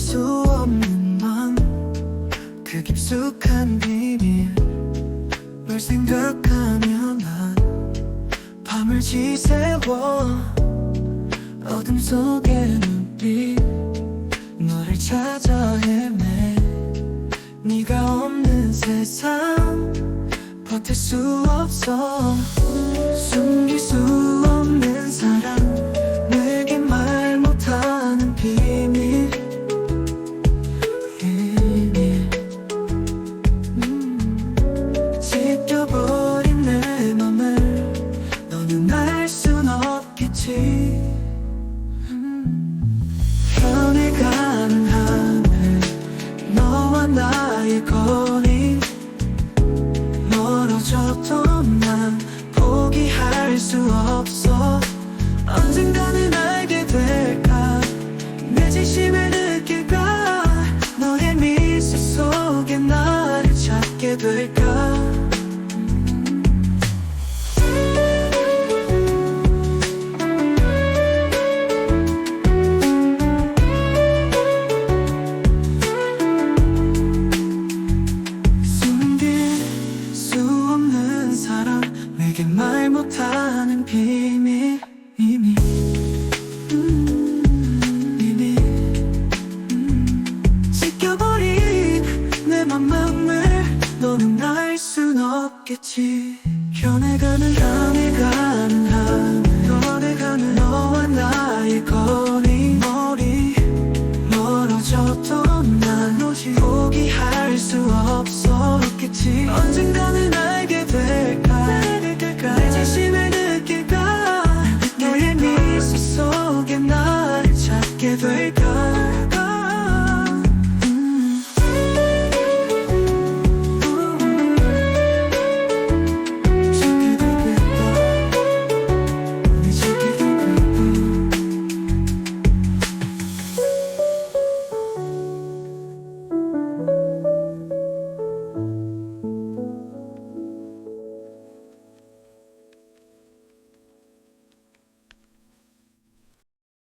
수 없는 맘그 깊숙한 비밀을 생각하면 난 밤을 지새워. 어둠 속에 눈빛 너를 찾아 헤매. 네가 없는 세상 버틸 수 없어. 음, 변해가는 하늘 너와 나의 거리. 멀어졌던 난 포기할 수 없어. 언젠가는 알게 될까? 내 진심을 느낄까? 너의 미소 속에 나를 찾게 될까 내게 말 못하는 비밀 이미 음, 이미 음, 지켜버린 내 맘을 너는 알 순 없겠지. 변해가는 변해가 i take time.